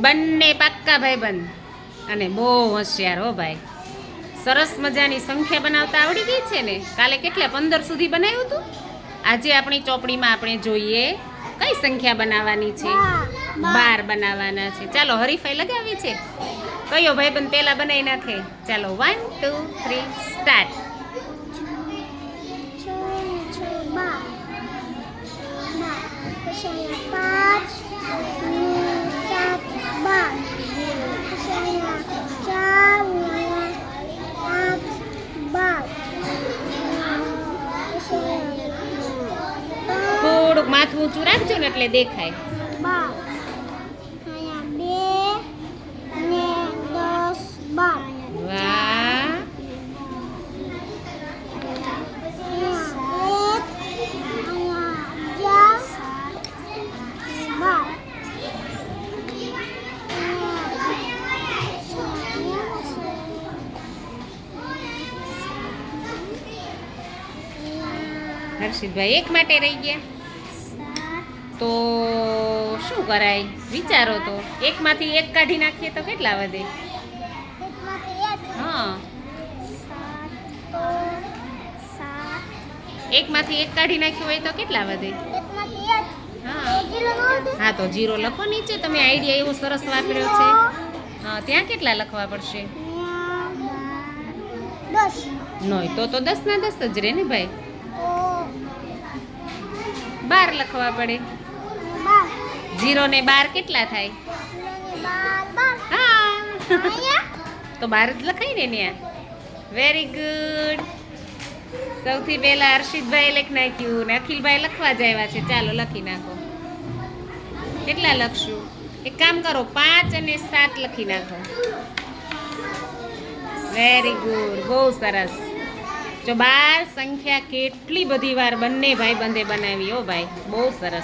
બંને પાક્કા ભાઈબંધ. અને બહુ હોશિયાર હો ભાઈ. સરસ મજાની સંખ્યા બનાવતા આવડી ગઈ છે ને? કાલે કેટલા? પંદર સુધી બનાવ્યું હતું આજે આપણી ચોપડીમાં આપણે જોઈએ કઈ સંખ્યા બનાવવાની છે? બાર બનાવવાના છે. ચાલો હરીફાઈ લગાવી છે. કયો ભાઈબંધ પહેલા બનાવી નાખે? ચાલો વન ટુ થ્રી સ્ટાર્ટ માથું ઊંચું રાખજો ને એટલે દેખાય. હર્ષિતભાઈ એક માટે રહી ગયા. તો શું કરાય? વિચારો તો. એકમાંથી એક કાઢી નાખીએ તો કેટલા વધે? હા. એકમાંથી એક કાઢી નાખ્યું હોય તો કેટલા વધે? હા. હા તો જીરો લખો નીચે. તમે આઈડિયા એવો સરસ વાપર્યો છે. હા ત્યાં કેટલા લખવા પડશે? નોય તો તો દસ ના દસ જ રે ને ભાઈ? બાર લખવા પડે. જીરો ને બાર કેટલા થાય? તો બાર જ લખાય ને ત્યાં. વેરી ગુડ સૌથી પહેલા હર્ષિતભાઈ લખી નાખ્યું ને અખિલભાઈ લખવા જ આવ્યા છે. ચાલો લખી નાખો. કેટલા લખશું? એક કામ કરો, પાંચ અને સાત લખી નાખો. વેરી ગુડ બહુ સરસ. જો બાર સંખ્યા કેટલી બધી વાર બંને ભાઈ બંધે બનાવી હો ભાઈ. બહુ સરસ.